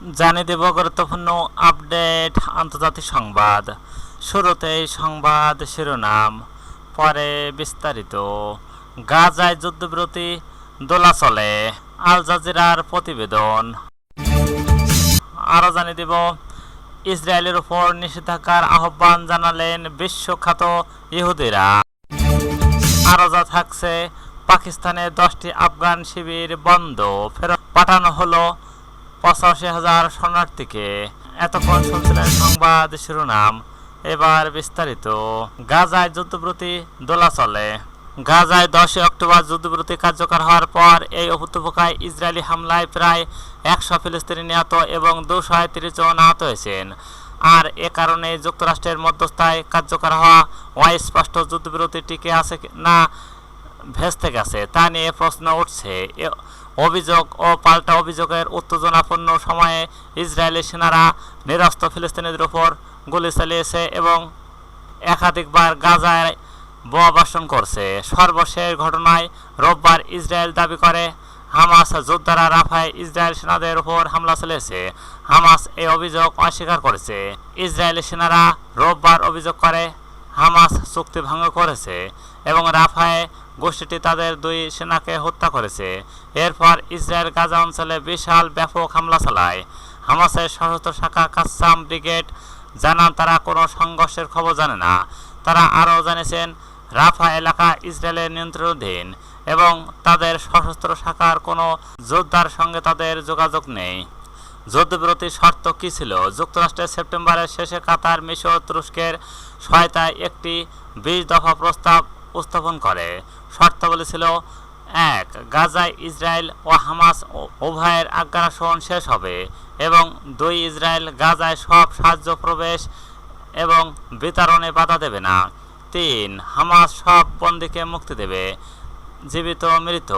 জানিয়ে দেব গুরুত্বপূর্ণ আপডেট আন্তর্জাতিক সংবাদ। শুরুতেই সংবাদ শিরোনাম। পরে বিস্তারিত। গাজায় যুদ্ধবিরতি দোলাচলে আল জাজিরার প্রতিবেদন। আরও জানিয়ে দেব, ইসরায়েলের উপর নিষেধাজ্ঞার আহ্বান জানালেন বিশ্বখ্যাত ইহুদিরা। আরও যা থাকছে, পাকিস্তানে দশটি আফগান শিবির বন্ধ। ফেরত পাঠানো হলো পঁচাশি হাজার শরণার্থীকে এতক্ষণ শুনছিলেন সংবাদ শিরোনাম। এবার বিস্তারিত। গাজায় যুদ্ধবিরতি দোলাচলে গাজায় দশই অক্টোবর যুদ্ধবিরতি কার্যকর হওয়ার পর এই উপত্যকায় ইসরায়েলি হামলায় প্রায় একশো ফিলিস্তিনি নিহত এবং দুশো তিরিশ জন আহত হয়েছেন। আর এ কারণে যুক্তরাষ্ট্রের মধ্যস্থায় কার্যকর হওয়া অস্পষ্ট যুদ্ধবিরতি টিকে আছে না ভেস্তে গেছে। তা নিয়ে প্রশ্ন উঠছে। অভিযোগ ও পাল্টা অভিযোগের উত্তেজনাপূর্ণ সময়ে ইসরায়েলি সেনারা নিরস্ত ফিলিস্তিনিদের উপর গুলি চালিয়েছে এবং একাধিকবার গাজায় বোমা করছে। সর্বশেষ ঘটনায় রোববার ইসরায়েল দাবি করে, হামাস যোদ্ধারা রাফায় ইসরায়েল সেনাদের উপর হামলা চালিয়েছে। হামাস এই অভিযোগ অস্বীকার করেছে। ইসরায়েলি সেনারা রোববার অভিযোগ করে হামাস চুক্তি ভঙ্গ করেছে এবং রাফায় গোষ্ঠীটি তাদের দুই সেনাকে হত্যা করেছে। এরপর ইসরায়েল গাজা অঞ্চলে বিশাল ব্যাপক হামলা চালায়। হামাসের সশস্ত্র শাখা কাসাম ব্রিগেড জানান, তারা কোনো সংঘর্ষের খবর জানে না। তারা আরও জানিয়েছেন, রাফা এলাকা ইসরায়েলের নিয়ন্ত্রণাধীন এবং তাদের সশস্ত্র শাখার কোনো যোদ্ধার সঙ্গে তাদের যোগাযোগ নেই। যুদ্ধবিরতির শর্ত কী ছিল? যুক্তরাষ্ট্রের সেপ্টেম্বরের শেষে কাতার, মিশর, তুরস্কের সহায়তায় একটি বিশ দফা প্রস্তাব উপস্থাপন করে। শর্তাবলী ছিল এক, গাজায় ইসরায়েল ও হামাস উভয়ের আগ্রাসন শেষ হবে এবং দুই, ইসরায়েল গাজায় সব সাহায্য প্রবেশ এবং বিতরণে বাধা দেবে না। তিন, হামাস সব বন্দীকে মুক্তি দেবে, জীবিত মৃত।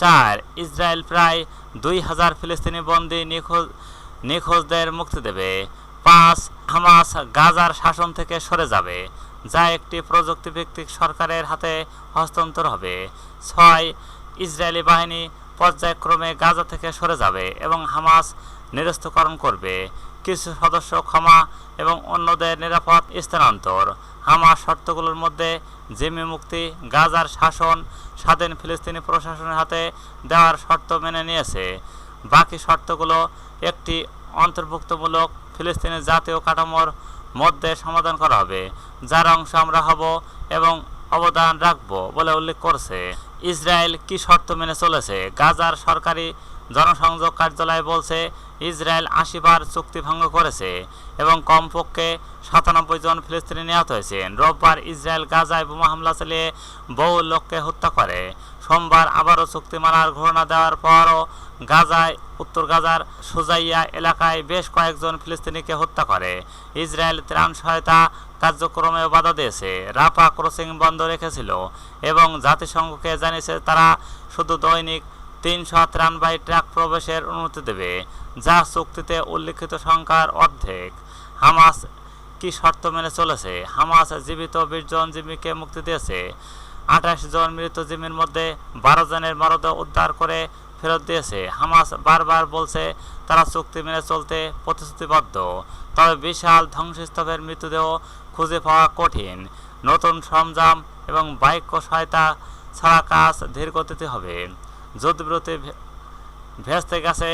চার, ইসরায়েল প্রায় দুই হাজার ফিলিস্তিনি বন্দী নিখোঁজ, নিখোঁজদের মুক্তি দেবে। পাঁচ, হামাস গাজার শাসন থেকে সরে যাবে, যা একটি প্রযুক্তিভিত্তিক সরকারের হাতে হস্তান্তর হবে। ছয়, ইসরায়েলি বাহিনী পর্যায়ক্রমে গাজা থেকে সরে যাবে এবং হামাস নিরস্তকরণ করবে। কিছু সদস্য ক্ষমা এবং অন্যদের নিরাপদ স্থানান্তর। হামাস শর্তগুলোর মধ্যে জিমি মুক্তি, গাজার শাসন, স্বাধীন ফিলিস্তিনি প্রশাসনের হাতে দেওয়ার শর্ত মেনে নিয়েছে। বাকি শর্তগুলো একটি অন্তর্ভুক্তমূলক ফিলিস্তিনি জাতীয় কাঠামোর মধ্যে সমাধান করা হবে, যার অংশ আমরা হব এবং অবদান রাখব বলে উল্লেখ করছে। ইসরায়েল কি শর্ত মেনে চলেছে? গাজার সরকারি জনসংযোগ কার্যালয় বলছে, ইসরায়েল আশি বার চুক্তি ভঙ্গ করেছে এবং কমপক্ষে সাতানব্বই জন ফিলিস্তিনি নিহত হয়েছেন। রোববার ইসরায়েল গাজায় বোমা হামলা চালিয়ে বহু লোককে হত্যা করে। সোমবার আবারও চুক্তি মানার ঘোষণা দেওয়ার পরও গাজায়, উত্তর গাজার সুজাইয়া এলাকায় বেশ কয়েকজন ফিলিস্তিনিকে হত্যা করে। ইসরায়েল ত্রাণ সহায়তা কার্যক্রমে বাধা দিয়েছে। রাফা ক্রসিং বন্ধ রেখেছিল এবং জাতিসংঘকে জানিয়েছে তারা শুধু দৈনিক তিনশো ত্রাণবাহী ট্রাক প্রবেশের অনুমতি দেবে, যা চুক্তিতে উল্লিখিত সংখ্যার অর্ধেক। হামাস কি শর্ত মেনে চলেছে? হামাস জীবিত বিশ জন জিম্মিকে মুক্তি দিয়েছে। আঠাশ জন মৃত জিম্মির মধ্যে বারো জনের মরদেহ উদ্ধার করে ফেরত দিয়েছে। হামাস বারবার বলছে, তারা চুক্তি মেনে চলতে প্রতিশ্রুতিবদ্ধ। তবে বিশাল ধ্বংসস্তূপের মৃতদেহ খুঁজে পাওয়া কঠিন। নতুন সরঞ্জাম এবং বাক্য সহায়তা ছাড়া কাজ ধীর গতিতে হবে। যুদ্ধবিরতি ভেস্তে গেছে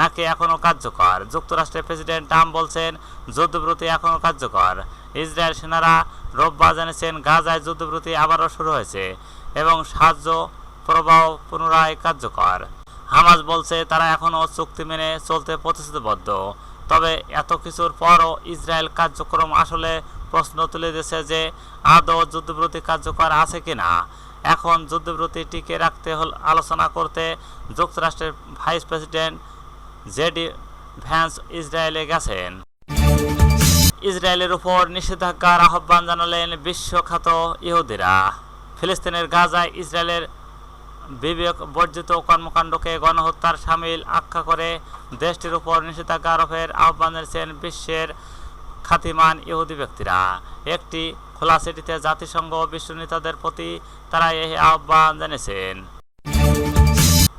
নাকি এখনও কার্যকর? যুক্তরাষ্ট্রের প্রেসিডেন্ট ট্রাম্প বলছেন যুদ্ধবিরতি এখনও কার্যকর। ইসরায়েল সেনারা রোববার জানিয়েছেন, গাজায় যুদ্ধবিরতি আবারও শুরু হয়েছে এবং সাহায্য প্রবাহ পুনরায় কার্যকর। হামাজ বলছে, তারা এখনও চুক্তি মেনে চলতে প্রতিশ্রুতিবদ্ধ। তবে এত কিছুর পরও ইসরায়েল কার্যক্রম আসলে প্রশ্ন তুলে দিয়েছে যে, আদৌ যুদ্ধবিরতি কার্যকর আছে কিনা। এখন যুদ্ধবিরতি টিকে রাখতে হল আলোচনা করতে যুক্তরাষ্ট্রের ভাইস প্রেসিডেন্ট জেডি ভ্যান্স ইসরায়েলে গেছেন। ইসরায়েলের উপর নিষেধাজ্ঞার আহ্বান জানালেন বিশ্বখ্যাত ইহুদিরা। ফিলিস্তিনের গাজায় ইসরায়েলের বিবেক বর্জিত কর্মকাণ্ডকে গণহত্যার সামিল আখ্যা করে দেশটির উপর নিষেধাজ্ঞা আরোপের আহ্বান জানিয়েছেন বিশ্বের খ্যাতিমান ইহুদি ব্যক্তিরা। একটি খোলা চিঠিতে জাতিসংঘ বিশ্ব নেতাদের প্রতি তারা এই আহ্বান জানিয়েছেন।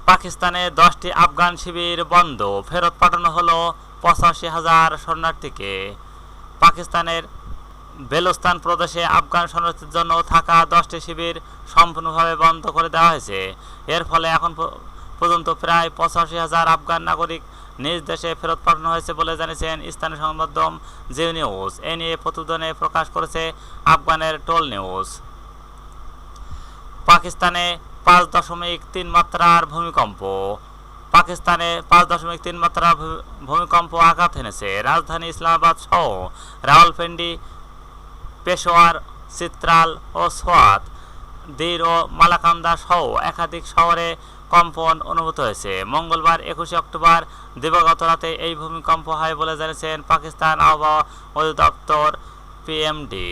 পাকিস্তানে দশটি আফগান শিবির বন্ধ, ফেরত পাঠানো হলো পঁচাশি হাজার শরণার্থীকে। পাকিস্তানের বেলুস্তান প্রদেশে আফগান শরণার্থীর জন্য থাকা দশটি শিবির সম্পূর্ণভাবে বন্ধ করে দেওয়া হয়েছে। এর ফলে এখন পর্যন্ত প্রায় পঁচাশি হাজার আফগান নাগরিক নিজ দেশে ফেরত পাঠানো হয়েছে বলে জানিয়েছেন স্থানীয় সংবাদ মাধ্যম জি নিউজ এ নিয়ে প্রতিবেদনে প্রকাশ করেছে আফগানের টোল নিউজ। পাকিস্তানে পাঁচ দশমিক তিন মাত্রার ভূমিকম্প। পাকিস্তানে পাঁচ দশমিক তিন মাত্রার ভূমিকম্প আঘাত এনেছে। রাজধানী ইসলামাবাদ সহ রাওয়ালপিন্ডি, পেশোয়ার, চিত্রাল ও সোয়াত দীর ও মালাকান্দা সহ একাধিক শহরে কম্পন অনুভূত হয়েছে। মঙ্গলবার একুশে অক্টোবর দিবাগত রাতে এই ভূমিকম্প হয় বলে জানিয়েছেন পাকিস্তান আবহাওয়া অধিদপ্তর, পিএমডি।